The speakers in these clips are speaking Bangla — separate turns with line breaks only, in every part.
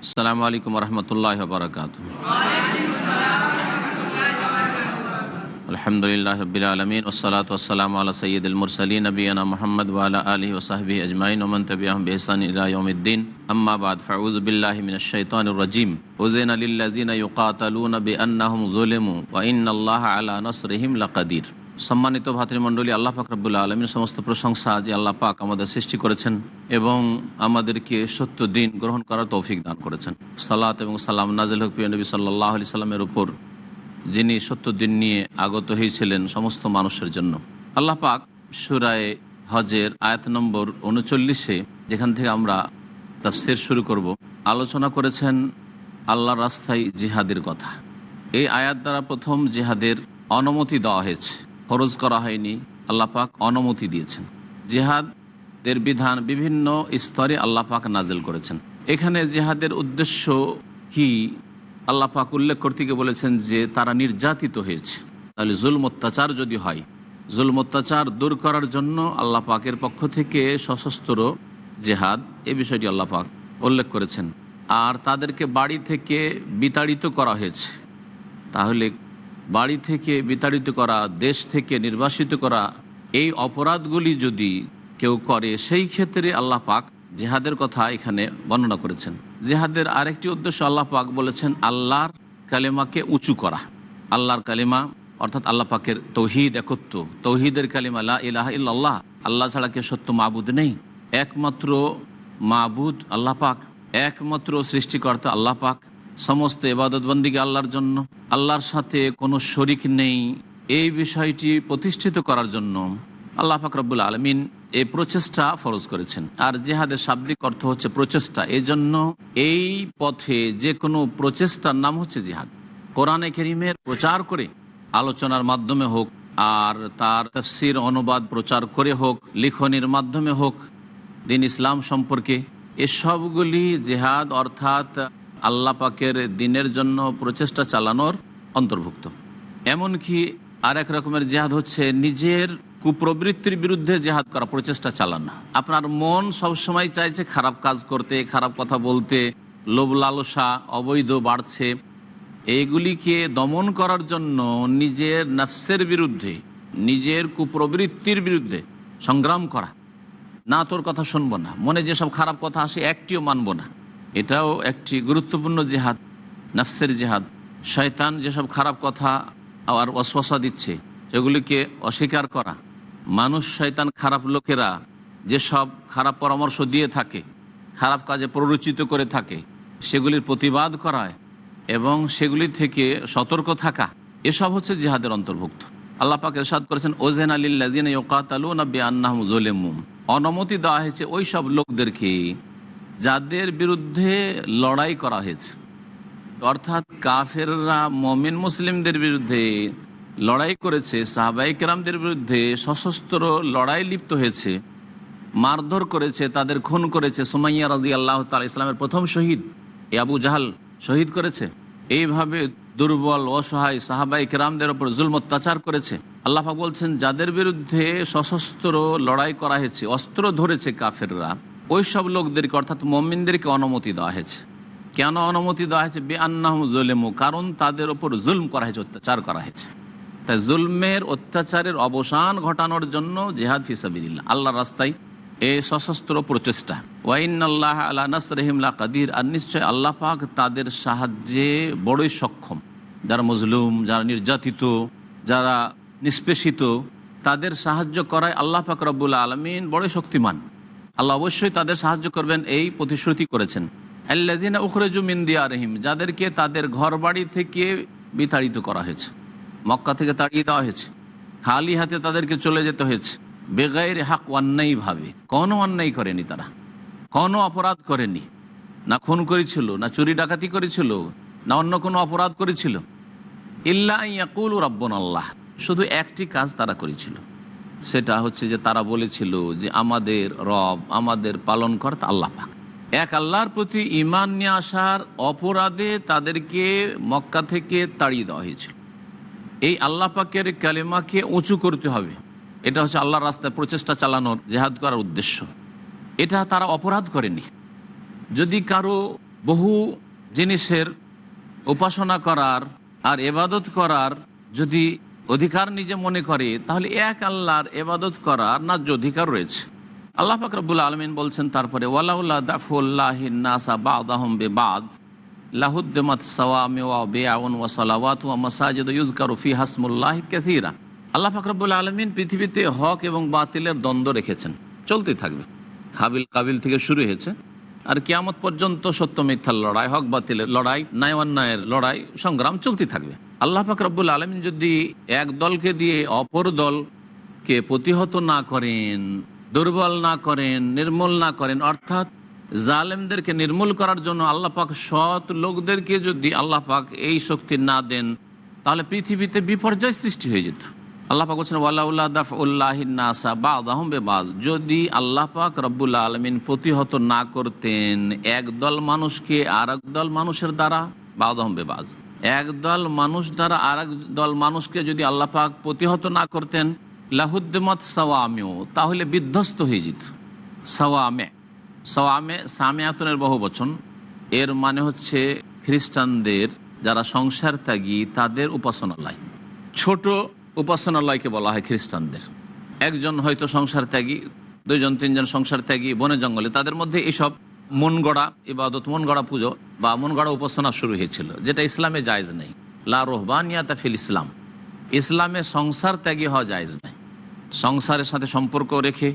السلام علیکم ورحمۃ اللہ وبرکاتہ۔ الحمد للہ رب العالمین وصلاۃ والسلام علی سید المرسلین نبینا محمد والا علیہ وصحبہ اجمعین ومن تبعہم بحسن الى یوم الدین۔ اما بعد، فاعوذ باللہ من الشیطان الرجیم۔ اذن للذین یقاتلون بانہم ظلموا وان اللہ علی نصرہم لقدیر۔ সম্মানিত ভাতৃমণ্ডলী, আল্লাহ পাক রব্বুল্লাহ আলমীর সমস্ত প্রশংসা যে আল্লাহ পাক আমাদের সৃষ্টি করেছেন এবং আমাদেরকে সত্য দিন গ্রহণ করার তৌফিক দান করেছেন। সালাত এবং সালাম নাজিল হক নবী সাল্লাহ আলি সাল্লামের উপর, যিনি সত্য দিন নিয়ে আগত হয়েছিলেন সমস্ত মানুষের জন্য। আল্লাহ পাক সুরায় হজের আয়াত নম্বর উনচল্লিশে যেখান থেকে আমরা তাফসির শুরু করব, আলোচনা করেছেন আল্লাহ রাস্তায় জিহাদের কথা। এই আয়াত দ্বারা প্রথম জিহাদের অনুমতি দেওয়া হয়েছে। ফরজ করা হয়নি, আল্লাহ পাক অনুমতি দিয়েছেন। জেহাদের বিধান বিভিন্ন স্তরে আল্লাহ পাক নাজেল করেছেন। এখানে জেহাদের উদ্দেশ্য কি? আল্লাহ পাক উল্লেখ করতে গিয়ে বলেছেন যে তারা নির্যাতিত হয়েছে। তাহলে জুলম অত্যাচার যদি হয়, জুলম অত্যাচার দূর করার জন্য আল্লাহ পাকের পক্ষ থেকে সশস্ত্র জেহাদ এ বিষয়টি আল্লাহ পাক উল্লেখ করেছেন। আর তাদেরকে বাড়ি থেকে বিতাড়িত করা হয়েছে। তাহলে বাড়ি থেকে বিতাড়িত করা, দেশ থেকে নির্বাসিত করা, এই অপরাধগুলি যদি কেউ করে, সেই ক্ষেত্রে আল্লাহ পাক জেহাদের কথা এখানে বর্ণনা করেছেন। জেহাদের আরেকটি উদ্দেশ্য আল্লাহ পাক বলেছেন, আল্লাহর কালেমাকে উঁচু করা। আল্লাহর কালেমা অর্থাৎ আল্লাহ পাকের তৌহিদ একত্ব তৌহিদের কালিমা, লা ইলাহ ইল্লাল্লাহ, আল্লাহ ছাড়া কে সত্য মাবুদ নেই। একমাত্র মাবুদ আল্লাহ পাক, একমাত্র সৃষ্টিকর্তা আল্লাহ পাক সমস্ত এবাদতবন্দিকে আল্লাহর জন্য, আল্লাহর সাথে কোনো শরিক নেই। এই বিষয়টি প্রতিষ্ঠিত করার জন্য আল্লাহ ফাকরাবুল আলমিন এই প্রচেষ্টা ফরজ করেছেন। আর জেহাদের শাব্দিক অর্থ হচ্ছে প্রচেষ্টা। এই জন্য এই পথে যে কোনো প্রচেষ্টার নাম হচ্ছে জেহাদ। কোরআনে কেরিমের প্রচার করে, আলোচনার মাধ্যমে হোক, আর তার তফসির অনুবাদ প্রচার করে হোক, লিখনির মাধ্যমে হোক, দিন ইসলাম সম্পর্কে এসবগুলি জেহাদ অর্থাৎ আল্লাহ পাকের দিনের জন্য প্রচেষ্টা চালানোর অন্তর্ভুক্ত। এমনকি আর এক রকমের জেহাদ হচ্ছে নিজের কুপ্রবৃত্তির বিরুদ্ধে জেহাদ করা, প্রচেষ্টা চালানো। আপনার মন সবসময় চাইছে খারাপ কাজ করতে, খারাপ কথা বলতে, লোভ লালসা, অবৈধ বাড়ছে। এইগুলিকে দমন করার জন্য নিজের নফসের বিরুদ্ধে, নিজের কুপ্রবৃত্তির বিরুদ্ধে সংগ্রাম করা। না তোর কথা শুনব না। মনে যেসব খারাপ কথা আসে একটিও মানবো না। এটাও একটি গুরুত্বপূর্ণ জেহাদ, নফসের জেহাদ। শয়তান যেসব খারাপ কথা আর অশ্বাসা দিচ্ছে, সেগুলিকে অস্বীকার করা। মানুষ শয়তান খারাপ লোকেরা, যেসব খারাপ পরামর্শ দিয়ে থাকে, খারাপ কাজে প্ররোচিত করে থাকে, সেগুলির প্রতিবাদ করায় এবং সেগুলি থেকে সতর্ক থাকা, এসব হচ্ছে জেহাদের অন্তর্ভুক্ত। আল্লাহ পাক এরশাদ করেছেন ওজেন আলিল্লাজিন জোলেমুম অনুমতি দেওয়া হয়েছে ওই সব লোকদেরকে যাদের বিরুদ্ধে লড়াই করা হয়েছে, অর্থাৎ কাফেররা মমিন মুসলিমদের বিরুদ্ধে লড়াই করেছে সাহাবাই কেরামদের বিরুদ্ধে সশস্ত্র লড়াই লিপ্ত হয়েছে, মারধর করেছে, তাদের খুন করেছে, সুমাইয়া রাজি আল্লাহ তাল ইসলামের প্রথম শহীদ আবু জাহাল শহীদ করেছে। এইভাবে দুর্বল, অসহায় সাহাবাই কেরামদের ওপর জুল অত্যাচার করেছে। আল্লাহা বলছেন, যাদের বিরুদ্ধে সশস্ত্র লড়াই করা হয়েছে, অস্ত্র ধরেছে কাফেররা ওই সব লোকদেরকে, অর্থাৎ মমিনদেরকে অনুমতি দেওয়া হয়েছে। কেন অনুমতি দেওয়া হয়েছে? বে আন্নাহ জুলেমু, কারণ তাদের ওপর জুলম করা হয়েছে, অত্যাচার করা হয়েছে। তাই জুলমের, অত্যাচারের অবসান ঘটানোর জন্য জেহাদ ফিসাবিল্লা আল্লাহ রাস্তায় এ সশস্ত্র প্রচেষ্টা ওয়াইন আল্লাহ আল্লাহ নাসরহিমলা কাদির, আর নিশ্চয় আল্লাহ পাক তাদের সাহায্যে বড়ই সক্ষম। যারা মজলুম, যারা নির্যাতিত, যারা নিষ্পেষিত, তাদের সাহায্য করায় আল্লাহ পাক রব্বুল আলমিন বড়ই শক্তিমান। আল্লাহ অবশ্যই তাদের সাহায্য করবেন এই প্রতিশ্রুতি করেছেন। আল্লাদিনা উখরেজু মিন্দিয়া রহিম যাদেরকে তাদের ঘর বাড়ি থেকে বিতাড়িত করা হয়েছে। মক্কা থেকে তাড়িয়ে দেওয়া হয়েছে। খালি হাতে তাদেরকে চলে যেতে হয়েছে। বেগাইর হাক অন্যায়ভাবে কোনো অন্যায় করেনি তারা। কোনো অপরাধ করেনি। না খুন করেছিল, না চুরি ডাকাতি করেছিল, না অন্য কোনো অপরাধ করেছিল। ইল্লা ইয়াকুল রব্বন আল্লাহ শুধু একটি কাজ তারা করেছিল। সেটা হচ্ছে যে তারা বলেছিল যে আমাদের রব, আমাদের পালন কর্তা আল্লাহ পাক। এক আল্লাহর প্রতি ইমান নিয়ে আসার অপরাধে তাদেরকে মক্কা থেকে তাড়িয়ে দেওয়া হয়েছিল। এই আল্লাহ পাকের কালেমাকে উঁচু করতে হবে। এটা হচ্ছে আল্লাহর রাস্তায় প্রচেষ্টা চালানোর, জেহাদ করার উদ্দেশ্য। এটা তারা অপরাধ করেনি। যদি কারও বহু জিনিসের উপাসনা করার আর এবাদত করার যদি অধিকার নিজে মনে করে, তাহলে এক আল্লাহর এবাদত করার ন্যায্য অধিকার রয়েছে। আল্লাহ ফাকরবুল আলমিন বলছেন, তারপরে ওয়ালাউল্লাহ দাফুল্লাহিনাসা বাদাহম বে বাদ লাহুদ্দমাত সাওয়ামি ওয়া ইউজকারু হাসমুল্লাহ কাসীরা। আল্লাহ ফাকরবুল আলমিন পৃথিবীতে হক এবং বাতিলের দ্বন্দ্ব রেখেছেন। চলতে থাকবে। হাবিল কাবিল থেকে শুরু হয়েছে। আর কিয়ামত পর্যন্ত সত্য মিথ্যার লড়াই, হক বাতিলের লড়াই, ন্যায় লড়াই, সংগ্রাম চলতে থাকবে। আল্লাহ পাক রব্বুল আলমিন যদি এক দলকে দিয়ে অপর দলকে প্রতিহত না করেন, দুর্বল না করেন, নির্মূল না করেন, অর্থাৎ জালেমদেরকে নির্মূল করার জন্য আল্লাহ পাক সৎ লোকদেরকে যদি আল্লাহ পাক এই শক্তি না দেন, তাহলে পৃথিবীতে বিপর্যয় সৃষ্টি হয়ে যেত। আল্লাহ পাক বলছেন ওয়াল্লাহ দাফউল্লাহিনাসা বা বেবাজ। যদি আল্লাহ পাক রব্বুল আলমিন প্রতিহত না করতেন, এক দল মানুষকে আর দল মানুষের দ্বারা বেবাজ। এক দল মানুষ দ্বারা আর দল মানুষকে যদি আল্লাহ পাক প্রতিহত না করতেন, লাহুদ্দমত সাওয়ামেও তাহলে বিধ্বস্ত হয়ে যেত। সাওয়ামে সাওয়ামে সামিয়াতনের বহু বচন। এর মানে হচ্ছে খ্রিস্টানদের যারা সংসার ত্যাগী, তাদের উপাসনালয়। ছোট উপাসনালয়কে বলা হয় খ্রিস্টানদের। একজন হয়তো সংসার ত্যাগী, দুইজন, তিনজন সংসার ত্যাগী, বনে জঙ্গলে, তাদের মধ্যে এইসব মন গড়া ইবাদত মন গড়া পুজো বা মন গড়া উপাসনা শুরু হয়েছিল, যেটা ইসলামে জায়জ নেই। লা রোহবানিয়া তাফিল ইসলাম। ইসলামে সংসার ত্যাগী হওয়া জায়জ নেই। সংসারের সাথে সম্পর্ক রেখে,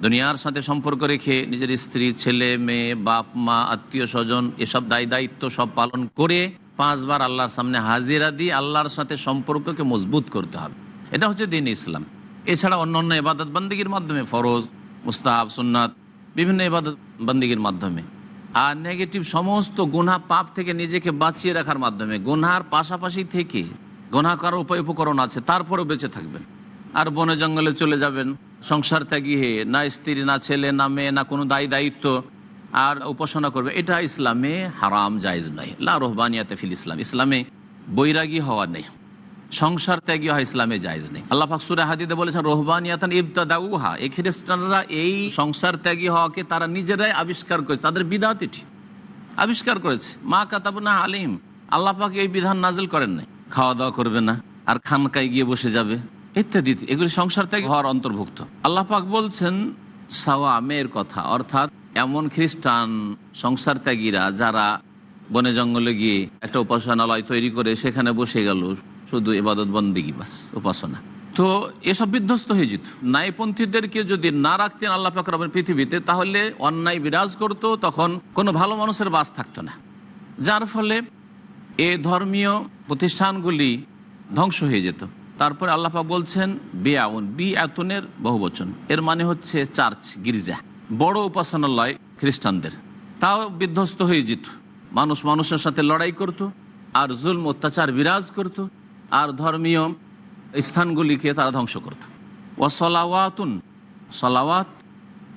দুনিয়ার সাথে সম্পর্ক রেখে নিজের স্ত্রী, ছেলে, মেয়ে, বাপ, মা, আত্মীয় স্বজন, এসব দায় দায়িত্ব সব পালন করে পাঁচবার আল্লাহর সামনে হাজিরা দিয়ে আল্লাহর সাথে সম্পর্ককে মজবুত করতে হবে। এটা হচ্ছে দিন ইসলাম। এছাড়া অন্য অন্য এবাদত বন্দীগীর মাধ্যমে ফরজ, মুস্তাহাব, সুন্নাত বিভিন্ন এবাদত বন্দীগীর মাধ্যমে। আর নেগেটিভ সমস্ত গুনা পাপ থেকে নিজেকে বাঁচিয়ে রাখার মাধ্যমে। গুনহার পাশাপাশি থেকে গুনা করার উপায় উপকরণ আছে, তারপরেও বেঁচে থাকবেন। আর বনে জঙ্গলে চলে যাবেন, সংসার ত্যাগী হয়ে, না স্ত্রী, না ছেলে, না মেয়ে, না কোনো দায়ী দায়িত্ব, আর উপাসনা করবে। এটা ইসলামে হারাম জায়জ নয়। লা রহবানিয়াতে ফিল ইসলাম। ইসলামে বৈরাগী হওয়া নেই। সংসার ত্যাগী হয়, ইসলামে জায়জ নেই। আল্লাহ ফাকসুরে হাদিদে বলেছেন, রোহবানিয়াতান ইবতাদাউহা। এই খ্রিস্টানরা এই সংসার ত্যাগী হওয়াকে তারা নিজেরাই আবিষ্কার করেছে। তাদের বিধাত এটি। আবিষ্কার করেছে। মা কাতাবনা আলিম আল্লাহ পাক এই বিধান নাজিল করেন নাই। খাওয়া দাওয়া করবে না, আর খানকায় গিয়ে বসে যাবে। ইত্যাদি। এগুলি সংসার ত্যাগী হওয়ার অন্তর্ভুক্ত। আল্লাহ পাক বলছেন সাওয়া মেয়ের কথা, অর্থাৎ এমন খ্রিস্টান সংসার ত্যাগীরা যারা বনে জঙ্গলে গিয়ে একটা উপাসনালয় তৈরি করে সেখানে বসে গেল। শুধু এবাদত বন্দিগি বাস, উপাসনা। তো এসব বিধ্বস্ত হয়ে যেত। ন্যায়পন্থীদেরকে যদি না রাখতেন আল্লাহ পাকরমের পৃথিবীতে, তাহলে অন্যায় বিরাজ করতো, তখন কোনো ভালো মানুষের বাস থাকতো না। যার ফলে এ ধর্মীয় প্রতিষ্ঠানগুলি ধ্বংস হয়ে যেত। তারপরে আল্লাপা বলছেন বেআউন বি আতুনের বহু বচন এর মানে হচ্ছে চার্চ, গির্জা, বড় উপাসনালয় খ্রিস্টানদের। তাও বিধ্বস্ত হয়ে যেত। মানুষ মানুষের সাথে লড়াই করত, আর জুলম, অত্যাচার বিরাজ করত। আর ধর্মীয় স্থানগুলিকে তারা ধ্বংস করত। ও সলাওয়াতুন, সলাওয়াত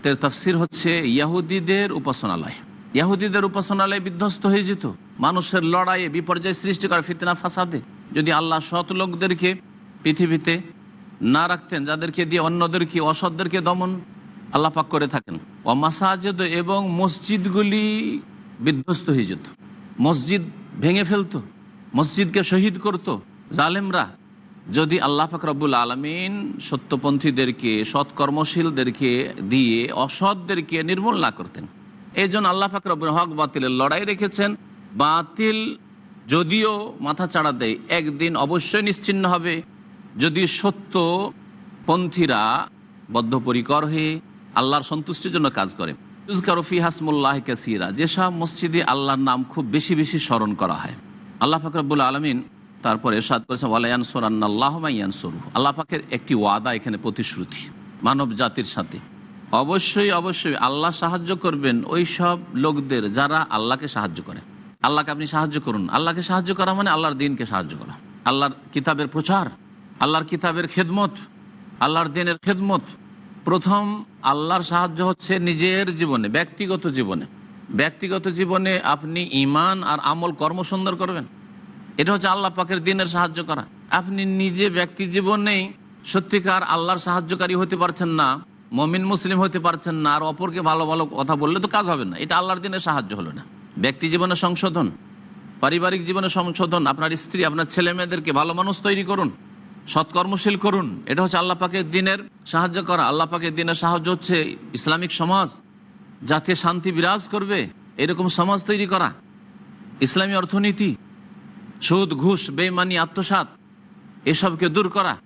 তের তফসির হচ্ছে ইয়াহুদিদের উপাসনালয়। ইয়াহুদিদের উপাসনালয় বিধ্বস্ত হয়ে যেত। মানুষের লড়াইয়ে বিপর্যয় সৃষ্টি করে ফিতনা ফাসাদে। যদি আল্লাহ সৎ লোকদেরকে পৃথিবীতে না রাখতেন, যাদেরকে দিয়ে অন্যদেরকে, অসৎদেরকে দমন আল্লাহ পাক করে থাকেন। ও মাসাজেদ এবং মসজিদগুলি বিধ্বস্ত হয়ে যেত। মসজিদ ভেঙে ফেলত, মসজিদকে শহীদ করত। জালেমরা, যদি আল্লাহ পাক রব্বুল আলমিন সত্যপন্থীদেরকে, সৎকর্মশীলদেরকে দিয়ে, অসৎদেরকে নির্মূল না করতেন। এই জন্য আল্লাহ পাক রব্বুল হক বাতিলের লড়াই রেখেছেন। বাতিল যদিও মাথা চাড়া দেয়, একদিন অবশ্যই নিশ্চিন্ন হবে। যদি সত্য পন্থীরা বদ্ধপরিকর হয়ে আল্লাহর সন্তুষ্টির জন্য কাজ করে। ইউজকারফি হাসমুল্লাহ কাসিরা, যেসব মসজিদে আল্লাহর নাম খুব বেশি বেশি স্মরণ করা হয়। আল্লাহ ফাকরাবুল আলমিন তারপরে এরশাদ করেছেন ওয়ালায়ান সোরান্নাল্লাহ মাইয়ান সরু আল্লাহ পাকের একটি ওয়াদা এখানে প্রতিশ্রুতি, মানব জাতির সাথে। অবশ্যই অবশ্যই আল্লাহ সাহায্য করবেন ওই সব লোকদের যারা আল্লাহকে সাহায্য করে। আল্লাহকে আপনি সাহায্য করুন। আল্লাহকে সাহায্য করা মানে আল্লাহর দিনকে সাহায্য করা। আল্লাহর কিতাবের প্রচার, আল্লাহর কিতাবের খেদমত, আল্লাহর দিনের খেদমত। প্রথম আল্লাহর সাহায্য হচ্ছে নিজের জীবনে, ব্যক্তিগত জীবনে। ব্যক্তিগত জীবনে আপনি ইমান আর আমল কর্ম সুন্দর করবেন। এটা হচ্ছে আল্লাহ পাকের দিনের সাহায্য করা। আপনি নিজে ব্যক্তি জীবনেই সত্যিকার আল্লাহর সাহায্যকারী হতে পারছেন না, মমিন মুসলিম হতে পারছেন না, আর অপরকে ভালো ভালো কথা বললে তো কাজ হবে না। এটা আল্লাহর দিনের সাহায্য হলো না। ব্যক্তি জীবনে সংশোধন, পারিবারিক জীবনে সংশোধন, আপনার স্ত্রী, আপনার ছেলে মেয়েদেরকে ভালো মানুষ তৈরি করুন, সৎকর্মশীল করুন, এটা হচ্ছে আল্লাহ পাকের দিনের সাহায্য করা। আল্লাহ পাকের দিনের সাহায্য হচ্ছে ইসলামিক সমাজ যাতে শান্তি বিরাজ করবে, এরকম সমাজ তৈরি করা। ইসলামী অর্থনীতি সুদ, ঘুষ বেমানি আত্মসাত এসবকে দূর করা।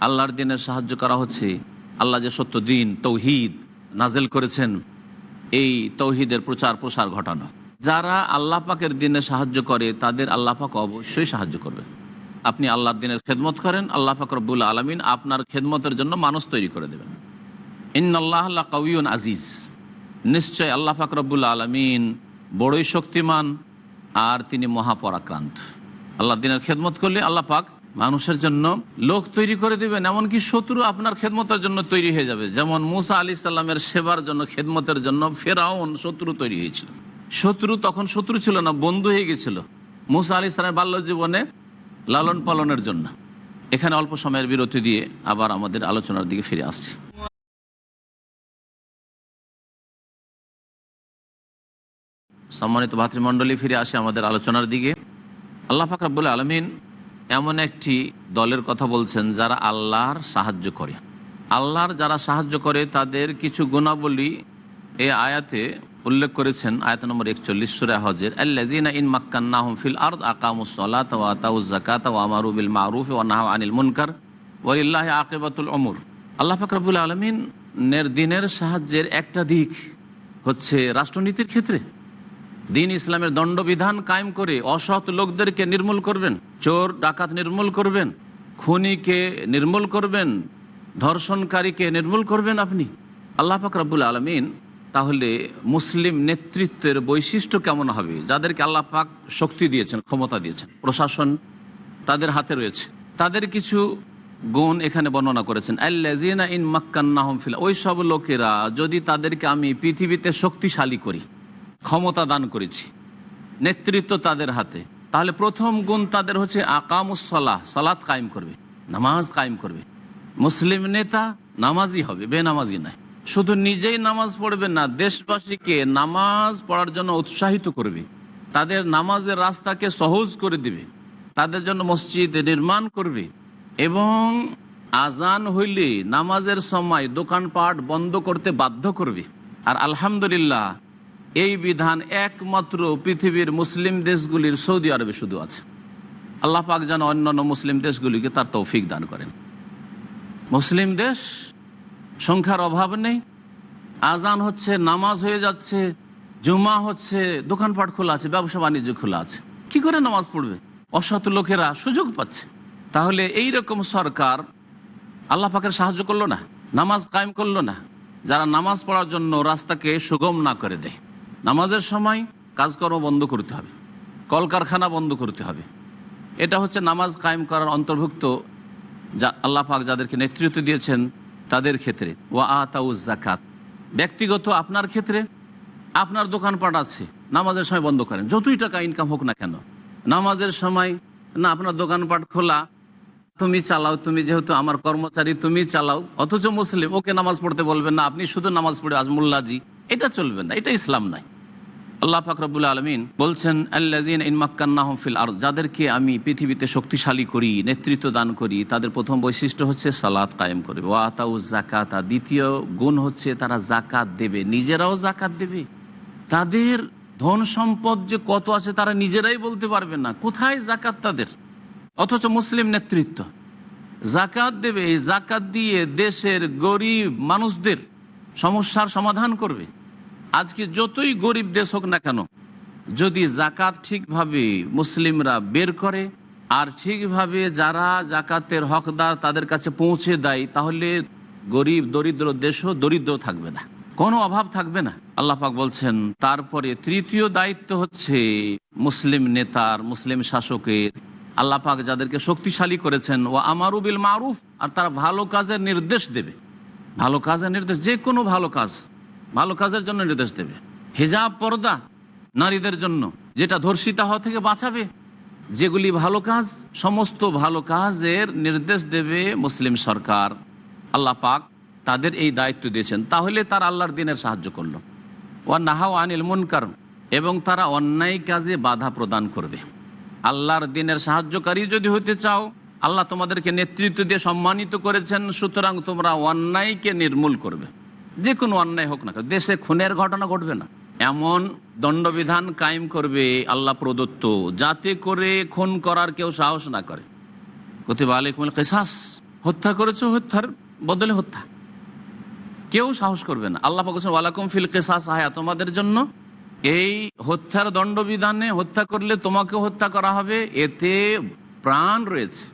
আল্লাহর দিনের সাহায্য করা হচ্ছে। আল্লাহ যে সত্য দিন, তৌহিদ নাজেল করেছেন, এই তৌহিদের প্রচার প্রসার ঘটানো। যারা আল্লাহ পাকের দিনে সাহায্য করে, তাদের আল্লাহ পাক অবশ্যই সাহায্য করবে। আপনি আল্লাহর দিনের খেদমত করেন, আল্লাহ পাক রব্বুল আলমিন আপনার খেদমতের জন্য মানুষ তৈরি করে দেবেন। ইন আল্লাহ আল্লাহ কউন আজিজ। নিশ্চয় আল্লাহ পাক রব্বুল আলমিন বড়ই শক্তিমান, আর তিনি মহাপরাক্রান্ত। আল্লাহ দিনের খেদমত করলে আল্লাহ পাক মানুষের জন্য লোক তৈরি করে দিবেন। এমনকি শত্রু আপনার খেদমতের জন্য তৈরি হয়ে যাবে। যেমন মুসা আলি সাল্লামের সেবার জন্য, খেদমতের জন্য ফেরাউন শত্রু তৈরি হয়েছিল। শত্রু তখন শত্রু ছিল না, বন্ধু হয়ে গেছিল। মুসা আলি সালামের বাল্য জীবনে লালন পালনের জন্য। এখানে অল্প সময়ের বিরতি দিয়ে আবার আমাদের আলোচনার দিকে ফিরে আসছি। সম্মানিত ভাতৃমণ্ডলী, ফিরে আসে আমাদের আলোচনার দিকে। আল্লাহ ফাকরাবুল আলমিন এমন একটি দলের কথা বলছেন যারা আল্লাহর সাহায্য করে। আল্লাহর যারা সাহায্য করে তাদের কিছু গুণাবলী এ আয়াতে উল্লেখ করেছেন, আয়াত নম্বর একচল্লিশ সুরা হজের আল্লাজিনা ইন মাক্কান্নাহুম ফিল আরদ আকামুসলাত ওয়া আতাউজ যাকাত ওয়া আমারু বিল মারুফ নাহাউ আনিল মুনকার ওয়ালিল্লাহি আকিবাতুল উমুর। আল্লাহ ফাকরাবুল আলমিনের দিনের সাহায্যের একটা দিক হচ্ছে রাষ্ট্রনীতির ক্ষেত্রে। দিন ইসলামের দণ্ডবিধান কায়েম করে অসৎ লোকদেরকে নির্মূল করবেন, চোর, ডাকাত নির্মূল করবেন, খুনিকে নির্মূল করবেন, ধর্ষণকারীকে নির্মূল করবেন আপনি। আল্লাহ পাক রব্বুল আলমিন তাহলে মুসলিম নেতৃত্বের বৈশিষ্ট্য কেমন হবে? যাদেরকে আল্লাহ পাক শক্তি দিয়েছেন, ক্ষমতা দিয়েছেন, প্রশাসন তাদের হাতে রয়েছে। তাদের কিছু গুণ এখানে বর্ণনা করেছেন আল্লাজিনা ইন মাক্কান্না ফিল ওই সব লোকেরা যদি তাদেরকে আমি পৃথিবীতে শক্তিশালী করি ক্ষমতা দান করেছি। নেতৃত্ব তাদের হাতে। তাহলে প্রথম গুণ তাদের হচ্ছে আকামুসলাহ সালাত কায়েম করবে, নামাজ কায়েম করবে। মুসলিম নেতা নামাজি হবে বেনামাজি নয়। শুধু নিজেই নামাজ পড়বে না, দেশবাসীকে নামাজ পড়ার জন্য উৎসাহিত করবে। তাদের নামাজের রাস্তাকে সহজ করে দিবে। তাদের জন্য মসজিদ নির্মাণ করবে। এবং আজান হইলে নামাজের সময় দোকানপাট বন্ধ করতে বাধ্য করবে। আর আলহামদুলিল্লাহ এই বিধান একমাত্র পৃথিবীর মুসলিম দেশগুলির সৌদি আরবে শুধু আছে। আল্লাহ পাক যেন অন্যান্য মুসলিম দেশগুলিকে তার তৌফিক দান করেন। মুসলিম দেশ, সংখ্যার অভাব নেই। আজান হচ্ছে, নামাজ হয়ে যাচ্ছে, জুমা হচ্ছে, দোকানপাট খোলা আছে, ব্যবসা বাণিজ্য খোলা আছে। কি করে নামাজ পড়বে? অসৎ লোকেরা সুযোগ পাচ্ছে। তাহলে এই রকম সরকার আল্লাহ পাকের সাহায্য করল না? নামাজ কায়েম করল না? যারা নামাজ পড়ার জন্য রাস্তাকে সুগম না করে দেয়। নামাজের সময় কাজকর্ম বন্ধ করতে হবে, কলকারখানা বন্ধ করতে হবে। এটা হচ্ছে নামাজ কায়েম করার অন্তর্ভুক্ত যা আল্লাহ পাক যাদেরকে নেতৃত্ব দিয়েছেন তাদের ক্ষেত্রে। ওয়া আতাউজ জাকাত ব্যক্তিগত আপনার ক্ষেত্রে আপনার দোকানপাট আছে, নামাজের সময় বন্ধ করেন। যতই টাকা ইনকাম হোক না কেন, নামাজের সময় না আপনার দোকানপাট খোলা, তুমি চালাও, তুমি যেহেতু আমার কর্মচারী, তুমি চালাও, অথচ মুসলিম, ওকে নামাজ পড়তে বলবেন না, আপনি শুধু নামাজ পড়ে আজমুল্লাজি এটা চলবে না, এটা ইসলাম নাই আল্লাহ ফাকরাবুল আলমিন বলছেন আল্লাজিন ইনমাক্কান্নাহম ফিল আর যাদেরকে আমি পৃথিবীতে শক্তিশালী করি, নেতৃত্ব দান করি, তাদের প্রথম বৈশিষ্ট্য হচ্ছে সালাদ কায়েম করবে ওয়াতাউ জাকাতা দ্বিতীয় গুণ হচ্ছে তারা জাকাত দেবে। নিজেরাও জাকাত দেবে। তাদের ধন সম্পদ যে কত আছে তারা নিজেরাই বলতে পারবে না। কোথায় জাকাত তাদের? অথচ মুসলিম নেতৃত্ব। জাকাত দেবে, এই জাকাত দিয়ে দেশের গরিব মানুষদের সমস্যার সমাধান করবে। আজকে যতই গরিব দেশ হোক না কেন, যদি জাকাত ঠিকভাবে মুসলিমরা বের করে, আর ঠিকভাবে যারা জাকাতের হকদার তাদের কাছে পৌঁছে দেয়, তাহলে গরিব, দরিদ্র দেশও দরিদ্র থাকবে না। কোনো অভাব থাকবে না। আল্লাহ পাক বলছেন, তারপরে তৃতীয় দায়িত্ব হচ্ছে মুসলিম নেতার, মুসলিম শাসকের। আল্লাহ পাক যাদেরকে শক্তিশালী করেছেন ও আমারু বিল মারুফ, আর তারা ভালো কাজের নির্দেশ দেবে। ভালো কাজের নির্দেশ, যে কোনো ভালো কাজ। ভালো কাজের জন্য নির্দেশ দেবে। হেজাব পর্দা নারীদের জন্য, যেটা ধর্ষিতা হওয়া থেকে বাঁচাবে। যেগুলি ভালো কাজ, সমস্ত ভালো কাজের নির্দেশ দেবে মুসলিম সরকার। আল্লাহ পাক তাদের এই দায়িত্ব দিয়েছেন। তাহলে তার আল্লাহর দিনের সাহায্য করল। ওয়া নাহাও আনিল মুনকার, এবং তারা অন্যায় কাজে বাধা প্রদান করবে। আল্লাহর দিনের সাহায্যকারী যদি হতে চাও, আল্লাহ তোমাদেরকে নেতৃত্ব দিয়ে সম্মানিত করেছেন, সুতরাং তোমরা অন্যায়কে নির্মূল করবে। যে কোনো অন্যায় হোক না দেশে খুনের ঘটনা ঘটবে না। এমন দণ্ডবিধান কায়েম করবে আল্লাহ প্রদত্ত যাতে করে খুন করার কেউ সাহস না করে। কতিবা আলাইকুম কেসাস হত্যা করেছ হত্যার বদলে হত্যা। কেউ সাহস করবে না। আল্লাহ পাক বলছেন, ওয়ালাকুম ফিল কেসাস আয়া তোমাদের জন্য এই হত্যার দণ্ডবিধানে হত্যা করলে তোমাকে হত্যা করা হবে এতে প্রাণ রয়েছে।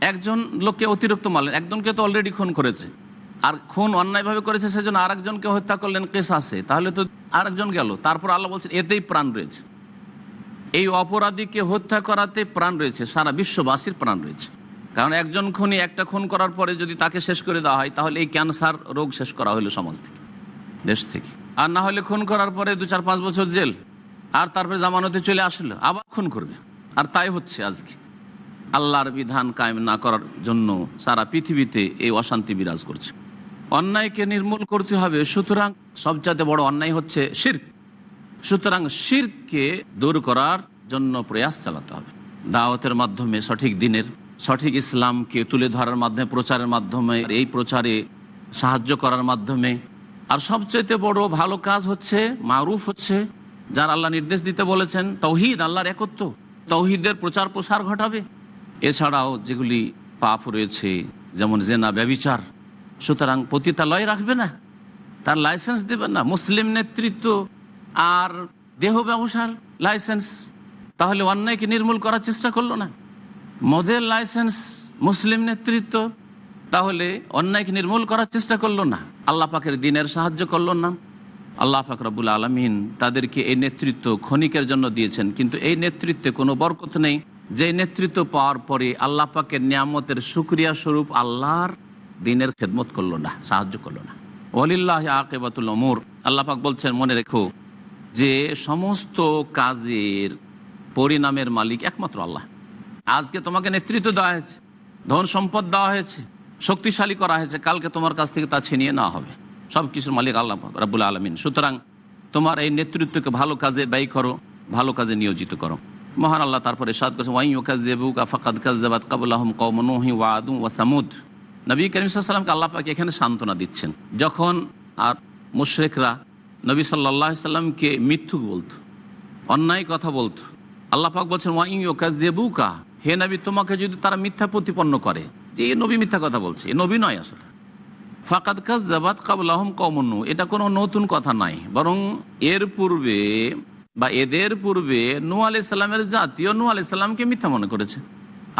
একজন লোককে অতিরিক্ত মারলেন একজনকে তো অলরেডি খুন করেছে। আর খুন অন্যায়ভাবে করেছে সেজন্য আরেকজনকে হত্যা করলেন কেসাসে। তাহলে তো আরেকজন গেল। তারপর আল্লাহ বলছেন, এতেই প্রাণ রয়েছে। এই অপরাধীকে হত্যা করাতে প্রাণ রয়েছে, সারা বিশ্ববাসীর প্রাণ রয়েছে। কারণ একজন খুনি একটা খুন করার পরে যদি তাকে শেষ করে দেওয়া হয়, তাহলে এই ক্যান্সার রোগ শেষ করা হলো সমাজ থেকে, দেশ থেকে। আর না হলে খুন করার পরে দু চার পাঁচ বছর জেল, আর তারপরে জামানতে চলে আসলো, আবার খুন করবে। আর তাই হচ্ছে আজকে। আল্লাহর বিধান কায়েম না করার জন্য সারা পৃথিবীতে এই অশান্তি বিরাজ করছে। অন্যায়কে নির্মূল করতে হবে, সুতরাং সবচাইতে বড় অন্যায় হচ্ছে শির্ক। সুতরাং শিরকে দূর করার জন্য প্রয়াস চালাতে হবে। দাওয়াতের মাধ্যমে সঠিক দিনের, সঠিক ইসলামকে তুলে ধরার মাধ্যমে, প্রচারের মাধ্যমে, এই প্রচারে সাহায্য করার মাধ্যমে। আর সবচেয়ে বড় ভালো কাজ হচ্ছে, মারুফ হচ্ছে, যার আল্লাহ নির্দেশ দিতে বলেছেন, তৌহিদ আল্লাহর একত্ব তৌহিদের প্রচার প্রসার ঘটাবে। এছাড়াও যেগুলি পাপ রয়েছে, যেমন জেনা ব্যবিচার সুতরাং পতিতালয় রাখবে না, তার লাইসেন্স দেবেন না, মুসলিম নেতৃত্ব আর দেহ ব্যবসার লাইসেন্স। তাহলে অন্যায়কে নির্মূল করার চেষ্টা করল না। মদের লাইসেন্স, মুসলিম নেতৃত্ব, তাহলে অন্যায়কে নির্মূল করার চেষ্টা করল না। আল্লাহ পাকের দিনের সাহায্য করল না। আল্লাহ পাক রবুল আলমিন তাদেরকে এই নেতৃত্ব ক্ষণিকের জন্য দিয়েছেন, কিন্তু এই নেতৃত্বে কোনো বরকত নেই। যে নেতৃত্ব পাওয়ার পরে আল্লাহ পাকের নিয়ামতের সুক্রিয়া স্বরূপ আল্লাহর দিনের খেদমত করল না, সাহায্য করল না। ওলিল্লাহ আকেবাতুল অমর আল্লাহ পাক বলছেন, মনে রেখো যে সমস্ত কাজের পরিণামের মালিক একমাত্র আল্লাহ। আজকে তোমাকে নেতৃত্ব দেওয়া হয়েছে, ধন সম্পদ দেওয়া হয়েছে, শক্তিশালী করা হয়েছে, কালকে তোমার কাছ থেকে তা ছিনিয়ে নেওয়া হবে। সব কিছুর মালিক আল্লাহ রাবুল আলমিন। সুতরাং তোমার এই নেতৃত্বকে ভালো কাজে ব্যয় করো, ভালো কাজে নিয়োজিত করো। মহান আল্লাহ তারপরে সাদ করছে ওয়াই কাজ দেবুকা ফাকাদ কাজ দেবাদ কাবুল্লাহম কৌমনোহি ওয়াদু ওয়া সামুদ। নবী করিম সাল্লামকে আল্লাহ পাকে এখানে সান্ত্বনা দিচ্ছেন। যখন আর মুশরেকরা নবী সাল্লাহ সাল্লামকে মিথ্যুক বলতো, অন্যায় কথা বলতো, আল্লাহ পাক বলছেন ওয়াই দেবুকা হে নবী, তোমাকে যদি তারা মিথ্যা প্রতিপন্ন করে, যে এই নবী মিথ্যা কথা বলছে এ নবী নয় আসলে। ফাকাদ কাজ জাবাত কাবুল্লাহম কমনু এটা কোনো নতুন কথা নাই, বরং এর পূর্বে বা এদের পূর্বে নু আলি সাল্লামের জাতীয় নু আলি সাল্লামকে মিথ্যা মনে করেছে।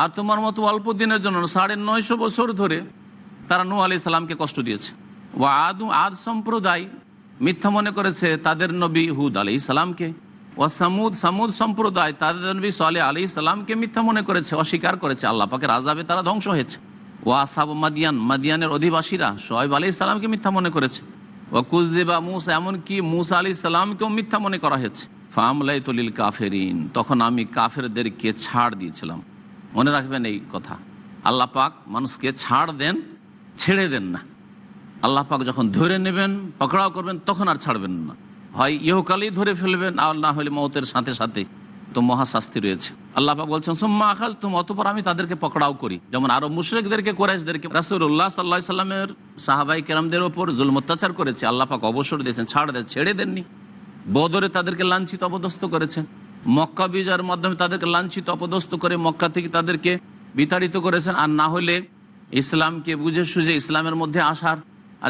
আর তোমার মতো অল্প দিনের জন্য সাড়ে নয়শো বছর ধরে তারা নু আলি সাল্লামকে কষ্ট দিয়েছে। ও আদ আদ সম্প্রদায় মিথ্যা মনে করেছে তাদের নবী হুদ আলি সালামকে। ও সামুদ সামুদ সম্প্রদায় তাদের নবী সালে আলি সালামকে মিথ্যা মনে করেছে, অস্বীকার করেছে, আল্লাহ পাকের আজাবে তারা ধ্বংস হয়েছে। ও আসাব মাদিয়ান, মাদিয়ানের অধিবাসীরা সোহেব আলি সালামকে মিথ্যা মনে করেছে। ও কুজদেবা মুসা, এমনকি মুসা আলি সালামকেও মিথ্যা মনে করা হয়েছে। ফামলাই তলিল কাফেরিন, তখন আমি কাফেরদেরকে ছাড় দিয়েছিলাম। মনে রাখবেন এই কথা। আল্লাহ পাক মানুষকে ছাড় দেন, ছেড়ে দেন না। আল্লাহ পাক যখন ধরে নেবেন, পকড়াও করবেন, তখন আর ছাড়বেন না। হয় ইহকালেই ধরে ফেলবেন, আর না হলে মতের সাথে সাথে তো মহাশাস্তি রয়েছে। আল্লাহ পাক বলছেন, সোম্মা আকাশ তুমি অতপর আমি তাদেরকে পকড়াও করি। যেমন আরও মুশরেকদেরকে, কোরাইশদেরকে। রাসুল্লাহ সাল্লাহ সাল্লামের সাহাবাই কেরামদের ওপর জুলম অত্যাচার করেছে। আল্লাহ পাক অবসর দিয়েছেন, ছাড় দেন, ছেড়ে দেননি। বদরে তাদেরকে লাঞ্ছিত, অপদস্থ করেছেন। মক্কা বিজয়ের মাধ্যমে তাদেরকে লাঞ্ছিত, অপদস্থ করে মক্কা থেকে তাদেরকে বিতাড়িত করেছেন। আর না হলে ইসলামকে বুঝে সুঝে ইসলামের মধ্যে আসার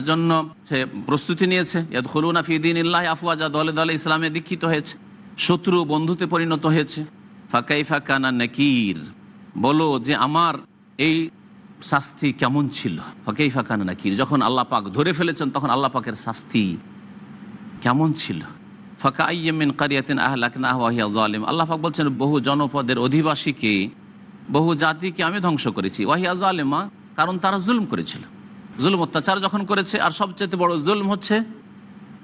জন্য সে প্রস্তুতি নিয়েছে। খুলুনা ফিদিন ইল্লাহ আফওয়াজা, দলে দলে ইসলামে দীক্ষিত হয়েছে। শত্রু বন্ধুতে পরিণত হয়েছে। ফাঁকাই ফাঁকানা নাকির, বলো যে আমার এই শাস্তি কেমন ছিল? ফাঁকাই ফাঁকানা নাকির, যখন আল্লাহ পাক ধরে ফেলেছেন, তখন আল্লাহ পাকের শাস্তি কেমন ছিল? ফাঁকা আইয়েমিন কারিয়াতিন আহলাকনা ওয়াহিয়া জালিম আল্লাহ পাক বলছেন, বহু জনপদের অধিবাসীকে, বহু জাতিকে আমি ধ্বংস করেছি। ওয়াহিয়া জালেমা কারণ তারা জুলম করেছিল। জুলম অত্যাচার যখন করেছে, আর সবচেয়ে বড় জুলম হচ্ছে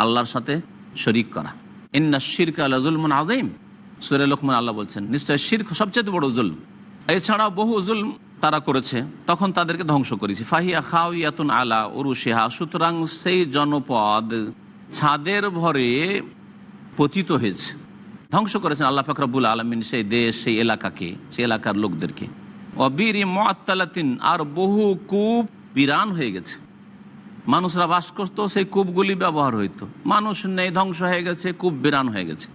আল্লাহর সাথে শরিক করা। ইন্না শিরক আল্লাহ জুলমন আজিম সুরে লোকমান আল্লাহ বলছেন, নিশ্চয় শির্ক সবচেয়ে বড় জুলম। এছাড়াও বহু জুলম তারা করেছে, তখন তাদেরকে ধ্বংস করেছি। ফাহিয়া খাওয়াতুন আলা উরুশেহা। সুতরাং সেই জনপদ ছাদের ভরে পতিত হয়েছে। ধ্বংস করেছেন আল্লাহ ফাকরাবুল আলমিন সেই দেশ, সেই এলাকাকে, সেই এলাকার লোকদেরকে। অবীর মআত্তালাতিন, আর বহু কূপ বিরান হয়ে গেছে। মানুষরা বাস করত, সেই কূপগুলি ব্যবহার হইতো। মানুষ নেই, ধ্বংস হয়ে গেছে, কূপ বিরান হয়ে গেছে।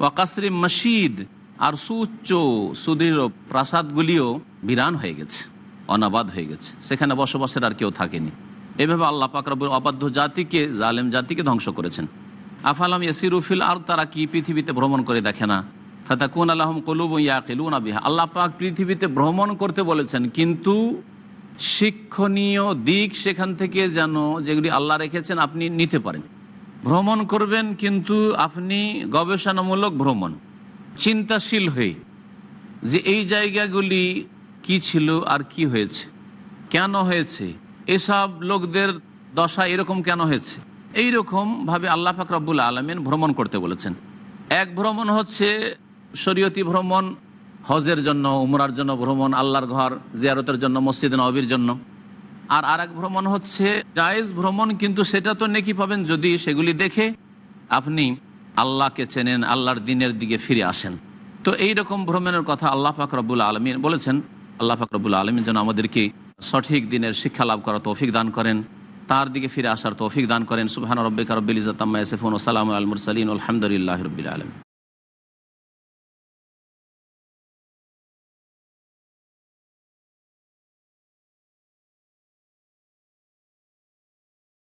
ওয়াকাসরি মসজিদ আর সুচ্চ সুদৃঢ় প্রাসাদগুলিও বিরান হয়ে গেছে, অনাবাদ হয়ে গেছে। সেখানে বসবাসের আর কেউ থাকেনি। এভাবে আল্লাহ পাকরাবুল অবাধ্য জাতিকে, জালেম জাতিকে ধ্বংস করেছেন। আফালাম ইয়াসিরুফিল আর তারা কি পৃথিবীতে ভ্রমণ করে দেখে না? ফাতাকুন আল্লাহম কলুব ইয়াকিলুন আবিহা আল্লাহ পাক পৃথিবীতে ভ্রমণ করতে বলেছেন, কিন্তু শিক্ষণীয় দিক সেখান থেকে যেন যেগুলি আল্লাহ রেখেছেন আপনি নিতে পারেন। ভ্রমণ করবেন, কিন্তু আপনি গবেষণামূলক ভ্রমণ, চিন্তাশীল হয়ে, যে এই জায়গাগুলি কি ছিল আর কি হয়েছে, কেন হয়েছে, এসব লোকদের দশা এরকম কেন হয়েছে? এই রকমভাবে আল্লাহ ফাকরাবুল আলমিন ভ্রমণ করতে বলেছেন। এক ভ্রমণ হচ্ছে শরীয়তি ভ্রমণ, হজের জন্য, উমরার জন্য ভ্রমণ, আল্লাহর ঘর, জিয়ারতের জন্য, মসজিদ নবীর জন্য। আর আরেক ভ্রমণ হচ্ছে জায়েজ ভ্রমণ, কিন্তু সেটা তো নেকি পাবেন যদি সেগুলি দেখে আপনি আল্লাহকে চেনেন, আল্লাহর দিনের দিকে ফিরে আসেন। তো এই রকম ভ্রমণের কথা আল্লাহ ফাকরাবুল আলমিন বলেছেন। আল্লাহ ফাকরাবুল আলমিন যেন আমাদেরকে সঠিক দিনের শিক্ষা লাভ করা তৌফিক দান করেন। তার দিকে ফিরে আসার তৌফিক দান করেন। সুবহান রব্বিকা রব্বিল ইজাতাম্মা ইয়াসিফুন ওয়া সালামু আল মুরসালিন। আলহামদুলিল্লাহি রাব্বিল আলামিন।